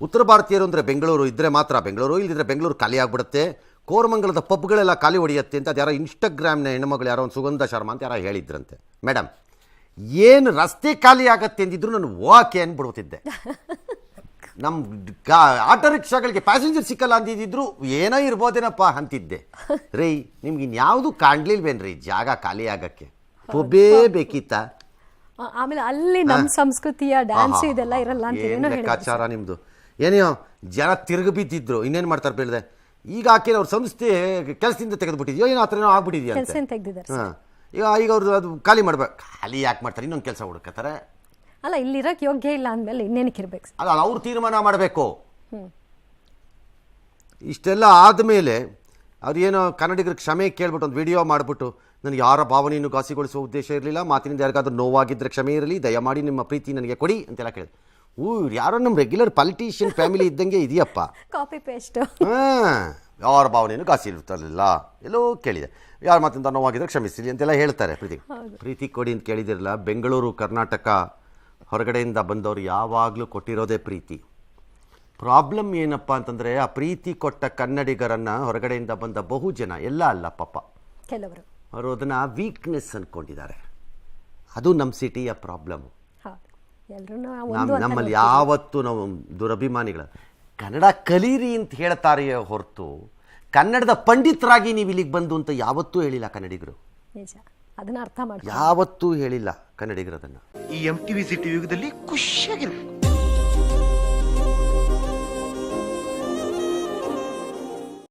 ಉತ್ತರ ಭಾರತೀಯರು ಅಂದರೆ ಬೆಂಗಳೂರು ಇದ್ದರೆ ಮಾತ್ರ ಬೆಂಗಳೂರು ಇಲ್ಲಿದ್ರೆ ಬೆಂಗಳೂರು ಖಾಲಿ ಆಗಿಬಿಡುತ್ತೆ. ಕೋರಮಂಗಲದ ಪಬ್ಗಳೆಲ್ಲ ಖಾಲಿ ಹೊಡೆಯುತ್ತೆ ಅಂತ ಅದು ಯಾರೋ ಇನ್ಸ್ಟಾಗ್ರಾಮ್ನ ಹೆಣ್ಮಗಳು ಯಾರೋ ಒಂದು ಸುಗಂಧ ಶರ್ಮಾ ಅಂತ ಯಾರೋ ಹೇಳಿದ್ರಂತೆ. ಮೇಡಮ್ ಏನು ರಸ್ತೆ ಖಾಲಿ ಆಗತ್ತೆ ಅಂದಿದ್ರು ನಾನು ಓಕೆ ಅಂದ್ಬಿಡ್ತಿದ್ದೆ ನಮ್ಮ ಗಾ ಆಟೋ ರಿಕ್ಷಾಗಳಿಗೆ ಪ್ಯಾಸೆಂಜರ್ ಸಿಕ್ಕಲ್ಲ ಅಂದಿದ್ರು ಏನೋ ಇರ್ಬೋದೇನಪ್ಪ ಅಂತಿದ್ದೆ. ರೀ ನಿಮ್ಗೆ ಇನ್ಯಾವುದು ಕಾಣ್ಲಿಲ್ವೇನ್ರಿ ಜಾಗ ಖಾಲಿ ಆಗಕ್ಕೆ? ಒಬ್ಬೇ ಬೇಕಿತ್ತ? ಆಮೇಲೆ ಅಲ್ಲಿ ನಮ್ಮ ಸಂಸ್ಕೃತಿಯ ಡ್ಯಾನ್ಸ್ ಇದೆಲ್ಲ ಇರಲ್ಲ ಅಂತ ಲೆಕ್ಕಾಚಾರ ನಿಮ್ದು? ಏನೇನೋ ಜನ ತಿರುಗಿ ಬಿದ್ದಿದ್ರು ಇನ್ನೇನು ಮಾಡ್ತಾರೆ ಬೆಳೆದೆ ಈಗ ಆಕೆ ಅವ್ರ ಸಂಸ್ಥೆ ಕೆಲಸದಿಂದ ತೆಗೆದುಬಿಟ್ಟಿದ್ಯೋ ಏನೋ ಆ ಥರ ಏನೋ ಆಗ್ಬಿಟ್ಟಿದ್ಯಾ ಅಂತ? ಕೆಲಸ ತೆಗ್ದಿದ್ದಾರೆ ಹಾಂ. ಈಗ ಈಗ ಅವ್ರದ್ದು ಅದು ಖಾಲಿ ಮಾಡ್ಬೇಕು ಖಾಲಿ ಯಾಕೆ ಮಾಡ್ತಾರೆ? ಇನ್ನೊಂದು ಕೆಲಸ ಹುಡುಕತ್ತಾರೆ ಅಲ್ಲ ಇರೋಕೆ ಯೋಗ್ಯ ಇಲ್ಲ ಅಂದಮೇಲೆ ಇನ್ನೇನಕ್ಕೆ ಇರಬೇಕು? ಅಲ್ಲ ಅವ್ರು ತೀರ್ಮಾನ ಮಾಡಬೇಕು. ಇಷ್ಟೆಲ್ಲ ಆದಮೇಲೆ ಅವ್ರೇನೋ ಕನ್ನಡಿಗರಿಗೆ ಕ್ಷಮೆ ಕೇಳ್ಬಿಟ್ಟು ಒಂದು ವಿಡಿಯೋ ಮಾಡಿಬಿಟ್ಟು ನನಗೆ ಯಾರ ಭಾವನೆಯನ್ನು ಘಾಸಿಗೊಳಿಸುವ ಉದ್ದೇಶ ಇರಲಿಲ್ಲ ಮಾತಿನಿಂದ ಯಾರಿಗಾದ್ರೂ ನೋವಾಗಿದ್ದರೆ ಕ್ಷಮೆ ಇರಲಿ ದಯಮಾಡಿ ನಿಮ್ಮ ಪ್ರೀತಿ ನನಗೆ ಕೊಡಿ ಅಂತೆಲ್ಲ ಕೇಳಿದೆ ಊ ಇವ್ರು ಯಾರೋ ನಮ್ಮ ರೆಗ್ಯುಲರ್ ಪಾಲಿಟಿಷಿಯನ್ ಫ್ಯಾಮಿಲಿ ಇದ್ದಂಗೆ ಇದೆಯಪ್ಪ. ಕಾಪಿ ಪೇಸ್ಟ್ ಹಾಂ ಯಾರ ಭಾವನೆಯೂ ಕಾಸಿ ಇರ್ತಾರಲ್ಲ ಎಲ್ಲೋ ಕೇಳಿದೆ. ಯಾರ ಮಾತಿಂದ ನೋವಾಗಿದ್ರೆ ಕ್ಷಮಿಸಿರಿ ಅಂತೆಲ್ಲ ಹೇಳ್ತಾರೆ ಪ್ರೀತಿ. ಪ್ರೀತಿ ಕೊಡಿ ಅಂತ ಕೇಳಿದಿರಲ್ಲ ಬೆಂಗಳೂರು ಕರ್ನಾಟಕ ಹೊರಗಡೆಯಿಂದ ಬಂದವರು ಯಾವಾಗಲೂ ಕೊಟ್ಟಿರೋದೇ ಪ್ರೀತಿ. ಪ್ರಾಬ್ಲಮ್ ಏನಪ್ಪ ಅಂತಂದರೆ ಆ ಪ್ರೀತಿ ಕೊಟ್ಟ ಕನ್ನಡಿಗರನ್ನು ಹೊರಗಡೆಯಿಂದ ಬಂದ ಬಹು ಜನ ಎಲ್ಲ ಅಲ್ಲ ಪಾಪ. ಕೆಲವರು. ಅವರು ಅದನ್ನು ವೀಕ್ನೆಸ್ ಅಂದ್ಕೊಂಡಿದ್ದಾರೆ ಅದು ನಮ್ಮ ಸಿಟಿಯ ಪ್ರಾಬ್ಲಮ್ ನಮ್ಮಲ್ಲಿ ಯಾವತ್ತೂ ನಾವು ದುರಭಿಮಾನಿಗಳ ಕನ್ನಡ ಕಲೀರಿ ಅಂತ ಹೇಳ್ತಾರೆಯೇ ಹೊರತು ಕನ್ನಡದ ಪಂಡಿತರಾಗಿ ನೀವು ಇಲ್ಲಿಗೆ ಬಂದು ಅಂತ ಯಾವತ್ತೂ ಹೇಳಿಲ್ಲ ಕನ್ನಡಿಗರು. ನಿಜ. ಅದನ್ನ ಅರ್ಥ ಮಾಡಿ ಯಾವತ್ತೂ ಹೇಳಿಲ್ಲ ಕನ್ನಡಿಗರು ಅದನ್ನು. ಈ ಎಂ ಟಿ ವಿ ಸಿಟಿ ಯುಗದಲ್ಲಿ ಖುಷಿಯಾಗಿರ್ಬೇಕು.